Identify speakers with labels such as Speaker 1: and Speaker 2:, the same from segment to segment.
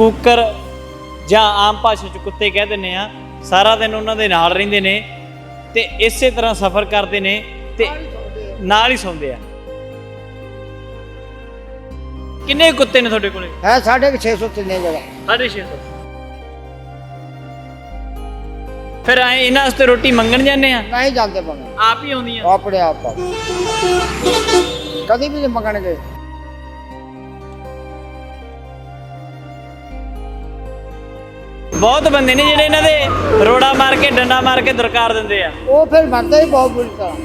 Speaker 1: Cooker ਜਾਂ ਆਮ ਭਾਸ਼ਾ ਚ ਕੁੱਤੇ ਕਹਿ ਦਿੰਦੇ ਆ ਸਾਰਾ ਦਿਨ ਉਹਨਾਂ ਦੇ ਨਾਲ ਰਹਿੰਦੇ ਨੇ ਤੇ ਇਸੇ ਤਰ੍ਹਾਂ ਸਫ਼ਰ ਕਰਦੇ ਨੇ ਤੇ ਨਾਲ ਹੀ ਸੌਂਦੇ ਆ। ਕਿੰਨੇ ਕੁੱਤੇ ਨੇ ਤੁਹਾਡੇ ਕੋਲੇ?
Speaker 2: ਹੈ ਕੁ 600 ਤਿੰਨੇ ਜਗ੍ਹਾ
Speaker 1: 650 ਫਿਰ ਐ ਇਹਨਾਂ ਵਾਸਤੇ ਰੋਟੀ ਮੰਗਣ ਜਾਂਦੇ ਆ?
Speaker 2: ਨਹੀਂ ਜਾਂਦੇ ਬੰਦੇ
Speaker 1: ਆਪ ਹੀ ਆਉਂਦੀਆਂ?
Speaker 2: ਆਪਣੇ ਆਪ। ਕਦੀ ਵੀ ਨਹੀਂ ਮੰਗਣਗੇ।
Speaker 1: ਬਹੁਤ ਬੰਦੇ ਨੇ ਜਿਹੜੇ ਇਹਨਾਂ ਦੇ ਰੋੜਾ ਮਾਰ ਕੇ ਡੰਡਾ ਮਾਰ ਕੇ ਦਰਕਾਰ ਦਿੰਦੇ ਆ।
Speaker 2: ਉਹ ਫਿਰ ਮਰਦੇ ਹੀ ਬਹੁਤ ਬੁਰੀ ਤਰ੍ਹਾਂ।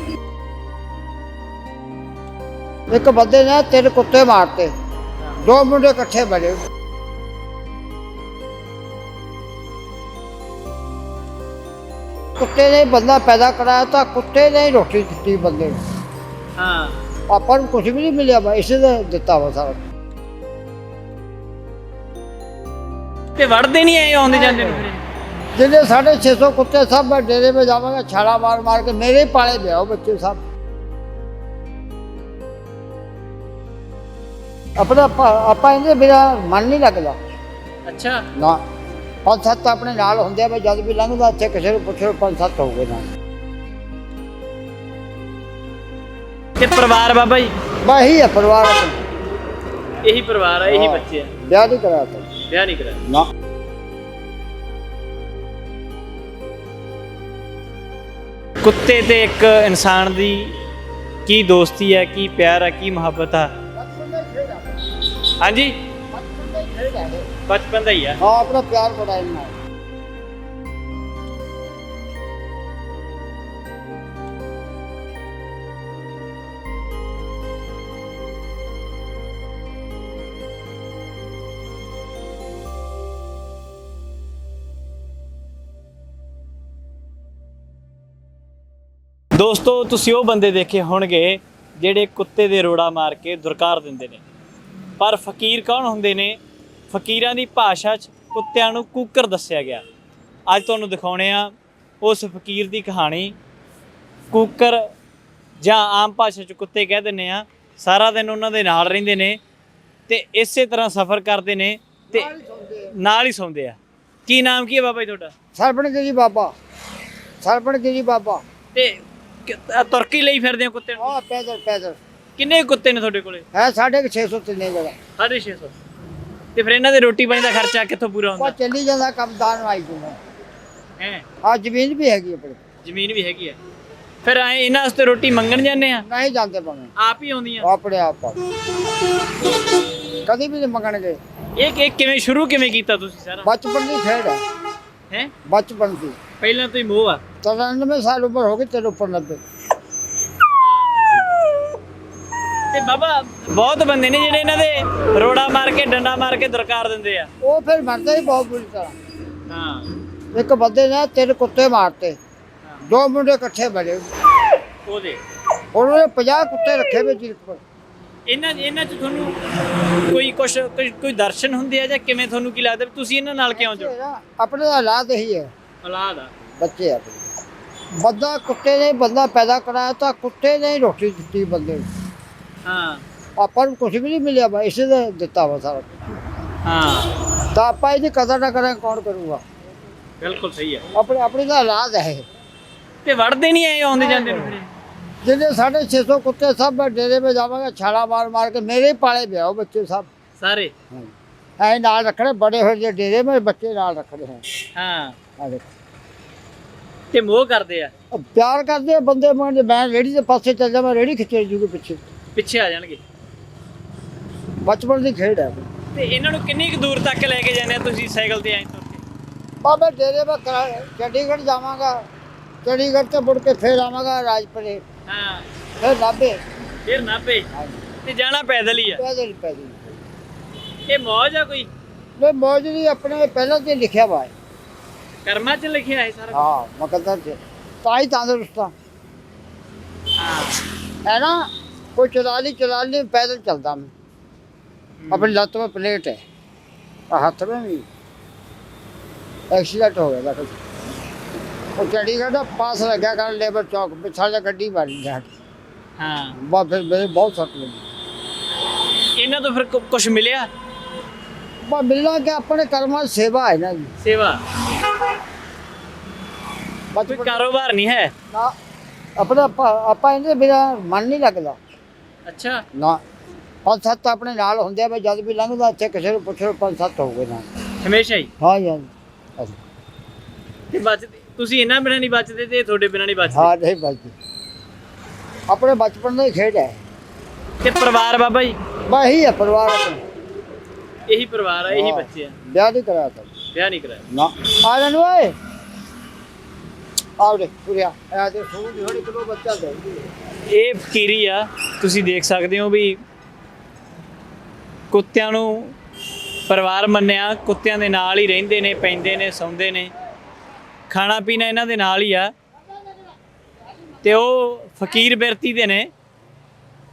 Speaker 2: ਇੱਕ ਬੰਦੇ ਨੇ ਤਿੰਨ ਕੁੱਤੇ ਮਾਰਤੇ। ਦੋ ਮੁੰਡੇ ਇਕੱਠੇ ਬਣੇ ਕੁੱਤੇ ਨੇ ਬੰਦਾ ਪੈਦਾ ਕਰਾਇਆ ਤਾਂ ਕੁੱਤੇ ਨੇ ਰੋਟੀ ਦਿੱਤੀ ਬੰਦੇ ਨੂੰ।
Speaker 1: ਹਾਂ।
Speaker 2: ਆਪਾਂ ਨੂੰ ਕੁਝ ਵੀ ਨਹੀਂ ਮਿਲਿਆ ਵਾ ਇਸੇ ਦਾ ਦਿੱਤਾ ਵਾ ਸਾਰਾ।
Speaker 1: ਤੇ ਵੜਦੇ ਨਹੀਂ ਐ ਆਉਂਦੇ ਜਾਂਦੇ ਨੂੰ ਫਿਰ?
Speaker 2: ਜਿਹਦੇ 650 ਕੁੱਤੇ ਸਭ ਮੈਂ ਡੇਰੇ 'ਤੇ ਜਾਵਾਂਗਾ ਛਾਲਾ ਮਾਰ ਮਾਰ ਕੇ ਮੇਰੇ ਹੀ ਪਾਲੇ ਵਿਆਹ ਬੱਚੇ ਸਭ। ਆਪਣਾ ਆਪਾਂ ਆਪਾਂ ਇਹਦੇ ਬਿਨਾ ਮਨ ਨਹੀਂ ਲੱਗਦਾ।
Speaker 1: ਅੱਛਾ।
Speaker 2: ਨਾ। ਪੰਜ ਸੱਤ ਆਪਣੇ ਨਾਲ ਹੁੰਦੇ ਆ ਮੈਂ ਜਦ ਵੀ ਲੰਘਦਾ ਇੱਥੇ ਕਿਸੇ ਨੂੰ ਪੁੱਛੋ ਪੰਜ ਸੱਤ ਹੋ ਗਏ ਨਾਲ
Speaker 1: ਤੇ ਪਰਿਵਾਰ ਬਾਬਾ ਜੀ?
Speaker 2: ਬਸ ਇਹੀ ਹੈ ਪਰਿਵਾਰ ਆਪਣਾ।
Speaker 1: ਇਹੀ ਪਰਿਵਾਰ ਆ ਇਹੀ। ਬੱਚੇ ਆ।
Speaker 2: ਵਿਆਹ ਨਹੀਂ ਕਰਾਇਆ ਤਾਂ।
Speaker 1: ਵਿਆਹ ਨਹੀਂ ਕਰਾਇਆ
Speaker 2: ਨਾ
Speaker 1: ਕੁੱਤੇ ਤੇ ਇੱਕ ਇਨਸਾਨ ਦੀ ਕੀ ਦੋਸਤੀ ਹੈ ਕੀ ਪਿਆਰ ਹੈ ਕੀ ਮੁਹੱਬਤ ਹੈ? ਹਾਂਜੀ। ਬਚਪਨ ਦਾ ਹੀ ਆ
Speaker 2: ਹਾਂ ਆਪਣਾ ਪਿਆਰ ਬੜਾ ਇਹਨਾਂ ਨਾਲ
Speaker 1: ਦੋਸਤੋ ਤੁਸੀਂ ਉਹ ਬੰਦੇ ਦੇਖੇ ਹੋਣਗੇ ਜਿਹੜੇ ਕੁੱਤੇ ਦੇ ਰੋੜਾ ਮਾਰ ਕੇ ਦੁਰਕਾਰ ਦਿੰਦੇ ਨੇ। ਪਰ ਫਕੀਰ ਕੌਣ ਹੁੰਦੇ ਨੇ? ਫਕੀਰਾਂ ਦੀ ਭਾਸ਼ਾ 'ਚ ਕੁੱਤਿਆਂ ਨੂੰ ਕੂਕਰ ਦੱਸਿਆ ਗਿਆ। ਅੱਜ ਤੁਹਾਨੂੰ ਦਿਖਾਉਣੇ ਆ ਉਸ ਫਕੀਰ ਦੀ ਕਹਾਣੀ। ਕੂਕਰ ਜਾਂ ਆਮ ਭਾਸ਼ਾ 'ਚ ਕੁੱਤੇ ਕਹਿ ਦਿੰਦੇ ਆ। ਸਾਰਾ ਦਿਨ ਉਹਨਾਂ ਦੇ ਨਾਲ ਰਹਿੰਦੇ ਨੇ ਤੇ ਇਸੇ ਤਰ੍ਹਾਂ ਸਫ਼ਰ ਕਰਦੇ ਨੇ ਤੇ ਨਾਲ ਹੀ ਸੌਂਦੇ ਆ। ਕੀ ਨਾਮ ਕੀ ਹੈ ਬਾਬਾ ਜੀ ਤੁਹਾਡਾ?
Speaker 2: ਸਰਪਣ ਜੀ ਬਾਬਾ। ਸਰਪਣ ਜੀ ਬਾਬਾ।
Speaker 1: ਤੇ ਤੁਰਕੀ ਲਈ ਫਿਰਦੇ ਹੋ ਕੁੱਤੇ ਨੂੰ?
Speaker 2: ਹਾਂ ਪੈਦਲ ਪੈਦਲ।
Speaker 1: ਕਿੰਨੇ ਕੁੱਤੇ ਨੇ ਤੁਹਾਡੇ ਕੋਲੇ?
Speaker 2: ਹੈ ਸਾਢੇ ਕੁ 600 ਤਿੰਨੇ ਜਗ੍ਹਾ
Speaker 1: 650 ਤੇ ਫਿਰ ਇਹਨਾਂ ਦੇ ਰੋਟੀ ਪਾਣੀ ਦਾ ਖਰਚਾ ਕਿੱਥੋਂ ਪੂਰਾ
Speaker 2: ਉਹ
Speaker 1: ਹੁੰਦਾ
Speaker 2: ਚੱਲੀ ਜਾਂਦਾ ਕੰਮ ਦਾਨ ਆਈ ਤੂੰ।
Speaker 1: ਹੈ?
Speaker 2: ਆ ਜ਼ਮੀਨ ਵੀ ਹੈਗੀ ਆਪਣੇ।
Speaker 1: ਜ਼ਮੀਨ ਵੀ ਹੈਗੀ ਹੈ ਫਿਰ ਐ ਇਹਨਾਂ ਵਾਸਤੇ ਰੋਟੀ ਮੰਗਣ ਜਾਂਦੇ ਆ?
Speaker 2: ਨਹੀਂ ਜਾਂਦੇ ਬੰਦੇ
Speaker 1: ਆਪ ਹੀ ਆਉਂਦੀਆਂ?
Speaker 2: ਆਪਣੇ ਆਪ ਆ। ਕਦੀ ਵੀ ਨਹੀਂ ਮੰਗਣਗੇ।
Speaker 1: ਇਹ ਇਹ ਕਿਵੇਂ ਸ਼ੁਰੂ ਕਿਵੇਂ ਕੀਤਾ ਤੁਸੀਂ ਸਾਰਾ?
Speaker 2: ਬਚਪਨ ਦੀ ਖੇਡ ਹੈ
Speaker 1: ਹੈ?
Speaker 2: ਬਚਪਨ ਦੀ।
Speaker 1: ਪਹਿਲਾਂ ਤੋਂ ਹੀ ਮੋਹ ਆ?
Speaker 2: 93 ਸਾਲ ਉਮਰ ਹੋ ਗਈ ਤੇਰੇ ਉੱਪਰ 90
Speaker 1: ਤੇ ਬਾਬਾ ਬਹੁਤ ਬੰਦੇ ਨੇ ਜਿਹੜੇ ਇਹਨਾਂ ਦੇ ਰੋੜਾ ਮਾਰ ਕੇ ਡੰਡਾ ਮਾਰ ਕੇ ਦਰਕਾਰ ਦਿੰਦੇ ਆ।
Speaker 2: ਉਹ ਫਿਰ ਮਰਦੇ ਹੀ ਬਹੁਤ ਬੁਰੀ ਤਰ੍ਹਾਂ।
Speaker 1: ਹਾਂ।
Speaker 2: ਇੱਕ ਬੰਦੇ ਨੇ ਤਿੰਨ ਕੁੱਤੇ ਮਾਰਤੇ। ਦੋ ਮੁੰਡੇ ਇਕੱਠੇ ਬਣੇ
Speaker 1: ਉਹਦੇ।
Speaker 2: ਉਹਨਾਂ ਨੇ 50 ਕੁੱਤੇ ਰੱਖੇ ਵੇ ਜੀ ਉੱਪਰ।
Speaker 1: ਇਹਨਾਂ ਇਹਨਾਂ ਚ ਤੁਹਾਨੂੰ ਕੋਈ ਕੁਛ ਕੋਈ ਕੋਈ ਦਰਸ਼ਨ ਹੁੰਦੇ ਆ ਜਾਂ ਕਿਵੇਂ ਤੁਹਾਨੂੰ ਕੀ ਲੱਗਦਾ ਵੀ ਤੁਸੀਂ ਇਹਨਾਂ ਨਾਲ ਕਿਉਂ ਜੋ
Speaker 2: ਆਪਣੇ ਹਾਲਾਤ ਇਹੀ ਹੈ।
Speaker 1: ਔਲਾਦ ਆ।
Speaker 2: ਬੱਚੇ ਆਪਣੇ। ਬੰਦਾ ਕੁੱਤੇ ਨੇ ਬੰਦਾ ਪੈਦਾ ਕਰਾਇਆ ਤਾਂ ਕੁੱਤੇ ਨੇ ਹੀ ਰੋਟੀ ਦਿੱਤੀ ਬੰਦੇ ਨੂੰ।
Speaker 1: ਹਾਂ।
Speaker 2: ਆਪਾਂ ਨੂੰ ਕੁਝ ਵੀ ਨਹੀਂ ਮਿਲਿਆ ਵਾ ਇਸੇ ਦਾ ਦਿੱਤਾ ਵਾ ਸਾਰਾ
Speaker 1: ਹਾਂ।
Speaker 2: ਤਾਂ ਆਪਾਂ ਇਹਦੀ ਕਦਰ ਨਾ ਕਰਾਂ ਕੌਣ ਕਰੂਗਾ?
Speaker 1: ਬਿਲਕੁਲ ਸਹੀ ਹੈ
Speaker 2: ਆਪਣੇ ਆਪਣੇ ਦਾ ਹਾਲਾਤ ਹੈ ਇਹ।
Speaker 1: ਤੇ ਵੜਦੇ ਨਹੀਂ ਐ ਆਉਂਦੇ ਜਾਂਦੇ ਨੂੰ ਫਿਰ।
Speaker 2: ਜਿਹਦੇ 650 ਕੁੱਤੇ ਸਭ ਮੈਂ ਡੇਰੇ 'ਤੇ ਜਾਵਾਂਗਾ ਛਾਲਾ ਮਾਰ ਮਾਰ ਕੇ ਮੇਰੇ ਹੀ ਪਾਲੇ ਵਿਆਹ ਬੱਚੇ ਸਭ।
Speaker 1: ਸਾਰੇ?
Speaker 2: ਐ ਨਾਲ ਰੱਖਣੇ ਬੜੇ ਹੋਏ ਜੇ ਡੇਰੇ में ਬੱਚੇ ਨਾਲ ਰੱਖਣੇ ਹੈ
Speaker 1: ਹਾਂ।
Speaker 2: ਆ ਦੇਖ।
Speaker 1: ਤੇ ਮੋਹ ਕਰਦੇ ਆ।
Speaker 2: ਪਿਆਰ ਕਰਦੇ ਆ ਬੰਦੇ ਮੈਂ ਮੈਂ ਰੇੜੀ ਦੇ ਪਾਸੇ ਚੱਲ ਜਾ ਮੈਂ ਰੇੜੀ ਖਿੱਚੇ ਜੂਗੇ ਪਿੱਛੇ।
Speaker 1: ਪਿੱਛੇ ਆ ਜਾਣਗੇ।
Speaker 2: ਬਚਪਨ ਦੀ ਖੇਡ ਹੈ।
Speaker 1: ਤੇ ਇਹਨਾਂ ਨੂੰ ਕਿੰਨੀ ਕੁ ਦੂਰ ਤੱਕ ਲੈ ਕੇ ਜਾਂਦੇ ਆ ਤੁਸੀਂ ਸਾਈਕਲ ਤੇ ਐਂ ਤੁਰ ਕੇ?
Speaker 2: ਬਾਬੇ ਡੇਰੇ ਮੈਂ ਕਰਾ- ਚੰਡੀਗੜ੍ਹ ਜਾਵਾਂਗਾ। ਚੰਡੀਗੜ੍ਹ ਤੋਂ ਮੁੜ ਕੇ ਫੇਰ ਆਵਾਂਗਾ ਰਾਜਪੁਰੇ।
Speaker 1: ਹਾਂ।
Speaker 2: ਫਿਰ ਨਾਭੇ।
Speaker 1: ਫਿਰ ਨਾ ਤੇ ਜਾਣਾ ਪੈਦਲ ਹੀ ਆ।
Speaker 2: ਪੈਦਲ ਪੈਦਲ
Speaker 1: ਇਹ ਮੌਜ ਆ ਕੋਈ?
Speaker 2: ਨੇ ਮੌਜ ਨਹੀਂ ਆਪਣੇ ਪਹਿਲਾਂ ਤੇ ਲਿਖਿਆ ਵਾ ਹੈ।
Speaker 1: ਕਰਮਾਂ 'ਚ ਲਿਖਿਆ ਹੈ ਸਾਰਾ
Speaker 2: ਹਾਂ ਮੁਕੱਦਰ ਤੇ ਤਾਂ ਹੀ ਤੰਦਰੁਸਤਾਂ
Speaker 1: ਹਾਂ
Speaker 2: है ना कोई चला ली चला ली पैदल चलता मैं अपनी लत में प्लेट है और हाथ में भी एक्सीडेंट हो गया था वो चंडीगढ़ का पास लग गया कारण लेबर चौक पे सारे गड्डी मारी जाट
Speaker 1: ਹਾਂ
Speaker 2: बहुत फिर मेरे बहुत सट लगी
Speaker 1: ਇਹਨਾਂ ਤੋਂ ਫਿਰ ਕੁਝ ਮਿਲਿਆ
Speaker 2: ਬਾ ਮਿਲਣਾ ਕਿ ਆਪਣੇ ਕਰਮਾਂ ਦੀ ਸੇਵਾ ਹੈ ਨਾ ਜੀ
Speaker 1: ਸੇਵਾ ਕੋਈ
Speaker 2: ਬਚਪਨ
Speaker 1: ਕਾਰੋਬਾਰ ਨਹੀਂ ਹੈ?
Speaker 2: ਨਾ ਆਪਣਾ ਆਪਾਂ ਆਪਾਂ ਇਹਦੇ ਬਿਨਾ ਮਨ ਨਹੀਂ ਲੱਗਦਾ।
Speaker 1: ਅੱਛਾ।
Speaker 2: ਨਾ ਪੰਜ ਸੱਤ ਆਪਣੇ ਨਾਲ ਹੁੰਦੇ ਆ ਵੀ ਜਦ ਵੀ ਲੰਘਦਾ ਇੱਥੇ ਕਿਸੇ ਨੂੰ ਪੁੱਛੋ ਪੰਜ ਸੱਤ ਹੋ ਗਏ ਨਾ
Speaker 1: ਹਮੇਸ਼ਾ ਹੀ?
Speaker 2: ਹਾਂ ਜੀ ਹਾਂ ਜੀ।
Speaker 1: ਤੇ ਬਚਦੇ ਤੁਸੀਂ ਇਹਨਾਂ ਬਿਨਾਂ ਨਹੀਂ ਬਚਦੇ ਤੇ ਇਹ ਤੁਹਾਡੇ ਬਿਨਾਂ ਨਹੀਂ ਬਚਦੇ?
Speaker 2: ਹਾਂ ਨਹੀਂ ਬਚਦੀ। ਆਪਣੇ ਬਚਪਨ ਦਾ ਹੀ ਖੇਡ ਹੈ।
Speaker 1: ਤੇ ਪਰਿਵਾਰ ਬਾਬਾ ਜੀ?
Speaker 2: ਬਸ ਇਹੀ ਹੈ ਪਰਿਵਾਰ ਆਪਣਾ।
Speaker 1: ਇਹੀ ਪਰਿਵਾਰ ਆ ਇਹੀ। ਬੱਚੇ ਆ।
Speaker 2: ਵਿਆਹ ਨਹੀਂ ਕਰਾਇਆ ਤਾਂ।
Speaker 1: ਵਿਆਹ ਨਹੀਂ ਕਰਾਇਆ।
Speaker 2: ਨਾ। ਆ ਜਾਣ ਓਏ। ਆਉ ਪੁਰਿਆ ਆ ਤੇ ਸੂਝ ਥੋੜੀ ਕਿਲੋ ਬੱਚਾ ਦੇ
Speaker 1: ਇਹ ਫਕੀਰੀ ਆ, ਤੁਸੀਂ ਦੇਖ ਸਕਦੇ ਹੋ ਵੀ ਕੁੱਤਿਆਂ ਨੂੰ ਪਰਿਵਾਰ ਮੰਨਿਆ, ਕੁੱਤਿਆਂ ਦੇ ਨਾਲ ਹੀ ਰਹਿੰਦੇ ਨੇ, ਪੈਂਦੇ ਨੇ, ਸੌਂਦੇ ਨੇ। ਖਾਣਾ ਪੀਣਾ ਇਹਨਾਂ ਦੇ ਨਾਲ ਹੀ ਆ। ਤੇ ਉਹ ਫਕੀਰ ਬਿਰਤੀ ਦੇ ਨੇ,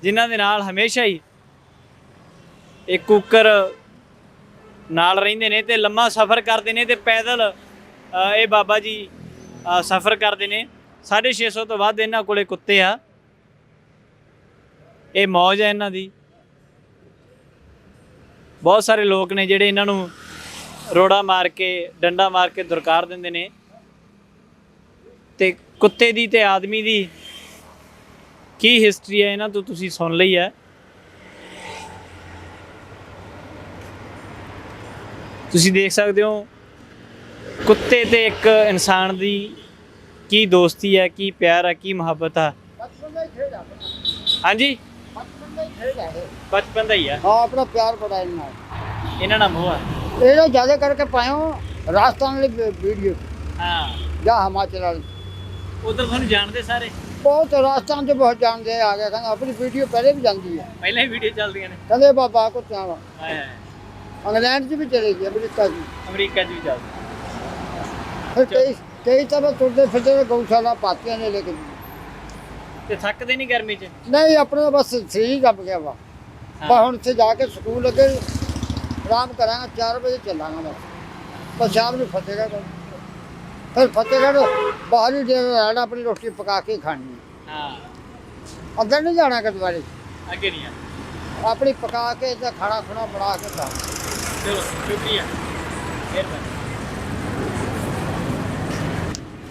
Speaker 1: ਜਿਨ੍ਹਾਂ ਦੇ ਨਾਲ ਹਮੇਸ਼ਾ ਹੀ ਇਹ ਕੁੱਕਰ ਨਾਲ ਰਹਿੰਦੇ ਨੇ ਤੇ ਲੰਮਾ ਸਫ਼ਰ ਕਰਦੇ ਨੇ ਤੇ ਪੈਦਲ ਇਹ ਬਾਬਾ ਜੀ ਸਫ਼ਰ ਕਰਦੇ ਨੇ। 650 ਤੋਂ ਵੱਧ ਇਹਨਾਂ ਕੋਲੇ ਕੁੱਤੇ ਆ। ਇਹ ਮੌਜ ਹੈ ਇਹਨਾਂ ਦੀ। ਬਹੁਤ ਸਾਰੇ ਲੋਕ ਨੇ ਜਿਹੜੇ ਇਹਨਾਂ ਨੂੰ ਰੋੜਾ ਮਾਰ ਕੇ, ਡੰਡਾ ਮਾਰ ਕੇ ਦੁਰਕਾਰ ਦਿੰਦੇ ਨੇ। ਤੇ ਕੁੱਤੇ ਦੀ ਤੇ ਆਦਮੀ ਦੀ ਕੀ ਹਿਸਟਰੀ ਹੈ ਇਹਨਾਂ ਤੋਂ ਤੁਸੀਂ ਸੁਣ ਲਈ ਹੈ ਤੁਸੀਂ ਦੇਖ ਸਕਦੇ ਹੋ ਕੁੱਤੇ ਤੇ ਇੱਕ ਇਨਸਾਨ ਦੀ ਕੀ ਦੋਸਤੀ ਹੈ ਕੀ ਪਿਆਰ ਹੈ ਕੀ ਮੁਹੱਬਤ ਹੈ
Speaker 2: ਦਾ ਹੀ ਹੈ
Speaker 1: ਹਾਂਜੀ?
Speaker 2: ਬਚਪਨ ਦਾ ਹੀ ਹੈ
Speaker 1: ਦਾ ਹੀ ਆ।
Speaker 2: ਹਾਂ ਆਪਣਾ ਪਿਆਰ ਬੜਾ ਇਹਨਾਂ ਨਾਲ।
Speaker 1: ਇਹਨਾਂ ਨਾਲ ਮੋਹ ਆ?
Speaker 2: ਇਹਦਾ ਜ਼ਿਆਦਾ ਕਰਕੇ ਪਾਇਓ ਰਾਜਸਥਾਨ ਵੀ- ਵੀਡੀਓ।
Speaker 1: ਹਾਂ।
Speaker 2: ਜਾਂ ਹਿਮਾਚਲ ਵਾਲੀ।
Speaker 1: ਉਧਰ ਤੁਹਾਨੂੰ ਜਾਣਦੇ ਸਾਰੇ?
Speaker 2: ਬਹੁਤ ਰਾਜਸਥਾਨ ਚ ਬਹੁਤ ਜਾਣਦੇ ਆ ਗਿਆ ਕਹਿੰਦਾ ਆਪਣੀ ਵੀਡੀਓ ਪਹਿਲੇ ਵੀ ਜਾਂਦੀ ਹੈ।
Speaker 1: ਪਹਿਲਾਂ ਹੀ ਵੀਡੀਓ ਚੱਲਦੀਆਂ ਨੇ।
Speaker 2: ਕਹਿੰਦੇ ਬਾਬਾ ਕੋ ਚਾਵਾ
Speaker 1: ਹਾਏ ਹਾਏ
Speaker 2: ਇੰਗਲੈਂਡ ਚ ਵੀ ਚਲੇ ਗਈ ਅਮਰੀਕਾ ਚ
Speaker 1: ਅਮਰੀਕਾ 'ਚ ਵੀ ਚੱਲਦੀ।
Speaker 2: ਫਿਰ ਕਈ ਕਈ ਤਾਂ ਬਸ ਤੁਰਦੇ ਫਿਰਦੇ ਗਊਸ਼ਾਲਾ ਪਾਤੀਆਂ ਨੇ ਲੇਕਿਨ।
Speaker 1: ਤੇ ਥੱਕਦੇ ਨਹੀਂ ਗਰਮੀ 'ਚ?
Speaker 2: ਨਹੀਂ ਆਪਣਾ ਬਸ ਸਰੀਰ ਦੱਬ ਗਿਆ ਵਾ। ਪਰ ਹੁਣ ਇੱਥੇ ਜਾ ਕੇ ਸਕੂਲ ਲੱਗੇ ਆਰਾਮ ਕਰਾਂਗਾ 4 ਵਜੇ ਚੱਲਾਂਗਾ ਬਸ ਪਰ ਸ਼ਾਮ ਨੂੰ ਫਤਿਹਗੜ੍ਹ ਫਿਰ ਫਤਿਹਗੜ੍ਹ ਬਾਹਰੀ ਦੇ ਰਹਿਣਾ ਆਪਣੀ ਰੋਟੀ ਪਕਾ ਕੇ ਖਾਣੀ। ਹੈ।
Speaker 1: ਹਾਂ
Speaker 2: ਅੰਦਰ ਨਹੀਂ ਜਾਣਾ ਗੁਰਦੁਆਰੇ
Speaker 1: ਅੱਗੇ ਨਹੀਂ
Speaker 2: ਆਪਣੀ ਪਕਾ ਕੇ ਤੇ ਖਾਣਾ ਖੁਣਾ ਬਣਾ ਕੇ ਖਾ।
Speaker 1: ਚਲੋ ਸ਼ੁਕਰੀਆ। ਮਿਹਰਬਾਨੀ।